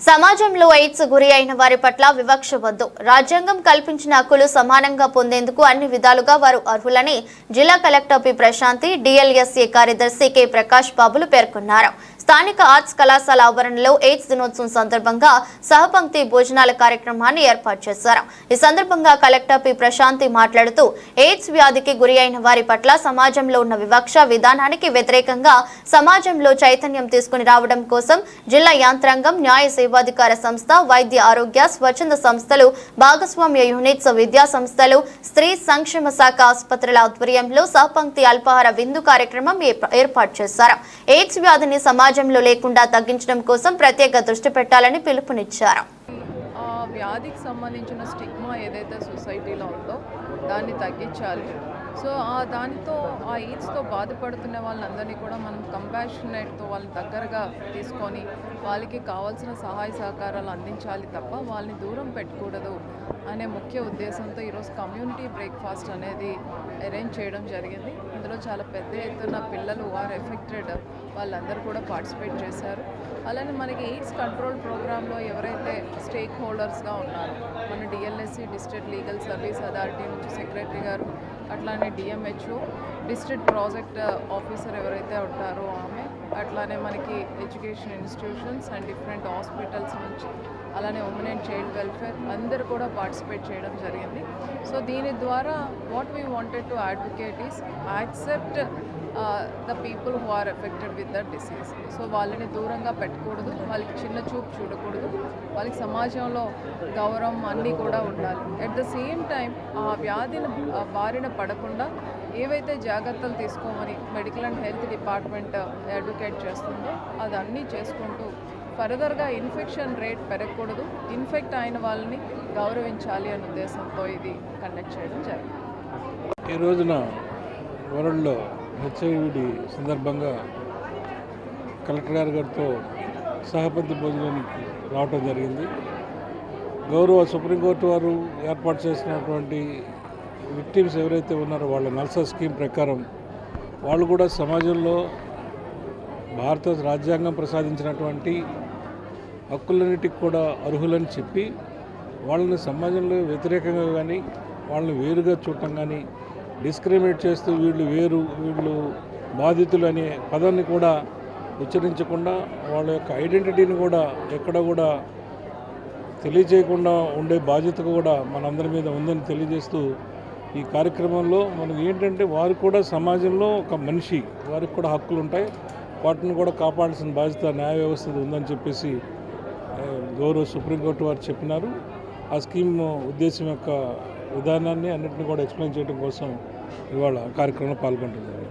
సమాజంలో ఎయిడ్స్ గురి అయిన వారి పట్ల వివక్ష వద్దు. రాజ్యాంగం కల్పించిన హక్కులు సమానంగా పొందేందుకు అన్ని విధాలుగా వారు అర్హులని జిల్లా కలెక్టర్ పి. ప్రశాంతి డిఎల్ఎస్ఏ కార్యదర్శి కె. ప్రకాష్ బాబులు పేర్కొన్నారు. స్థానిక ఆర్ట్స్ కళాశాల ఆవరణలో ఎయిడ్స్ దినోత్సవం సందర్భంగా సహపంక్తి భోజనాల కార్యక్రమాన్ని ఏర్పాటు చేశారు. ఈ సందర్భంగా కలెక్టర్ పి. ప్రశాంతి మాట్లాడుతూ ఎయిడ్స్ వ్యాధికి గురి అయిన వారి పట్ల సమాజంలో ఉన్న వివక్ష విధానానికి వ్యతిరేకంగా సమాజంలో చైతన్యం తీసుకుని రావడం కోసం జిల్లా యాంత్రాంగం న్యాయ సేవాధికార సంస్థ వైద్య ఆరోగ్య స్వచ్ఛంద సంస్థలు భాగస్వామ్య యూనిట్స్ విద్యా సంస్థలు స్త్రీ సంక్షేమ శాఖ ఆసుపత్రుల ఆధ్వర్యంలో సహపంక్తి అల్పాహార విందు కార్యక్రమం ఏర్పాటు చేశారు. ఎయిడ్స్ వ్యాధిని సమాజంలో లేకుండా తగ్గించడం కోసం ప్రత్యేక దృష్టి పెట్టాలని పిలుపునిచ్చారు. వ్యాధికి సంబంధించిన స్టిగ్మా ఏదైతే సొసైటీలో ఉందో దాన్ని తగ్గించాలి. సో ఆ దానితో ఆ ఎయిడ్స్తో బాధపడుతున్న వాళ్ళందరినీ కూడా మనం కంపాషనేట్తో వాళ్ళని దగ్గరగా తీసుకొని వాళ్ళకి కావాల్సిన సహాయ సహకారాలు అందించాలి తప్ప వాళ్ళని దూరం పెట్టకూడదు అనే ముఖ్య ఉద్దేశంతో ఈరోజు కమ్యూనిటీ బ్రేక్ఫాస్ట్ అనేది అరేంజ్ చేయడం జరిగింది. ఇందులో చాలా పెద్ద ఎత్తున పిల్లలు ఆర్ ఎఫెక్టెడ్ వాళ్ళందరూ కూడా పార్టిసిపేట్ చేశారు. అలానే మనకి ఎయిడ్స్ కంట్రోల్ ప్రోగ్రాంలో ఎవరైతే స్టేక్ హోల్డర్స్గా ఉన్నారో మన DLSC district legal service authority నుంచి సెక్రటరీ గారు అట్లానే డిఎంహెచ్ఓ డిస్ట్రిక్ట్ ప్రాజెక్ట్ ఆఫీసర్ ఎవరైతే ఉంటారో ఆమె అట్లానే మనకి education institutions and different hospitals నుంచి అలానే ఉమెన్ అండ్ చైల్డ్ వెల్ఫేర్ అందరూ కూడా పార్టిసిపేట్ చేయడం జరిగింది. సో దీని ద్వారా what we wanted to advocate is accept the people who are affected with the disease so వాళ్ళని దూరంగా పెట్టకూడదు వాళ్ళకి చిన్న చూపు చూడకూడదు. వాళ్ళకి సమాజంలో గౌరవం అన్నీ కూడా ఉండాలి. అట్ ద సేమ్ టైం ఆ వ్యాధిని బారిన పడకుండా ఏవైతే జాగ్రత్తలు తీసుకోమని medical and health department advocate చేస్తుందో అది అన్నీ చేసుకుంటూ ఫర్దర్గా ఇన్ఫెక్షన్ రేట్ పెరగకూడదు. ఇన్ఫెక్ట్ అయిన వాళ్ళని గౌరవించాలి అనే ఉద్దేశంతో ఇది కండక్ట్ చేయడం జరిగింది. ఈ రోజున వరల్డ్లో హెచ్ఐవిడి సందర్భంగా కలెక్టర్ గారి గారితో సహపతి భోజనానికి రావటం జరిగింది. గౌరవ సుప్రీంకోర్టు వారు ఏర్పాటు చేసినటువంటి విక్టిమ్స్ ఎవరైతే ఉన్నారో వాళ్ళ నల్సా స్కీమ్ ప్రకారం వాళ్ళు కూడా సమాజంలో భారత రాజ్యాంగం ప్రసాదించినటువంటి హక్కులన్నిటికి కూడా అర్హులని చెప్పి వాళ్ళని సమాజంలో వ్యతిరేకంగా కానీ వాళ్ళని వేరుగా చూడటం కానీ డిస్క్రిమినేట్ చేస్తూ వీళ్ళు వేరు వీళ్ళు బాధితులు అనే పదాన్ని కూడా ఉచ్చరించకుండా వాళ్ళ యొక్క ఐడెంటిటీని కూడా ఎక్కడ కూడా తెలియజేయకుండా ఉండే బాధ్యత కూడా మనందరి మీద ఉందని తెలియజేస్తూ ఈ కార్యక్రమంలో మనకి ఏంటంటే వారు కూడా సమాజంలో ఒక మనిషి వారికి కూడా హక్కులు ఉంటాయి. వాటిని కూడా కాపాడాల్సిన బాధ్యత న్యాయ వ్యవస్థ ఉందని చెప్పేసి గౌరవ సుప్రీంకోర్టు వారు చెప్పినారు. ఆ స్కీమ్ ఉద్దేశం యొక్క విధానాన్ని అన్నింటినీ కూడా ఎక్స్ప్లెయిన్ చేయడం కోసం ఇవాళ కార్యక్రమంలో పాల్గొంటున్నారు.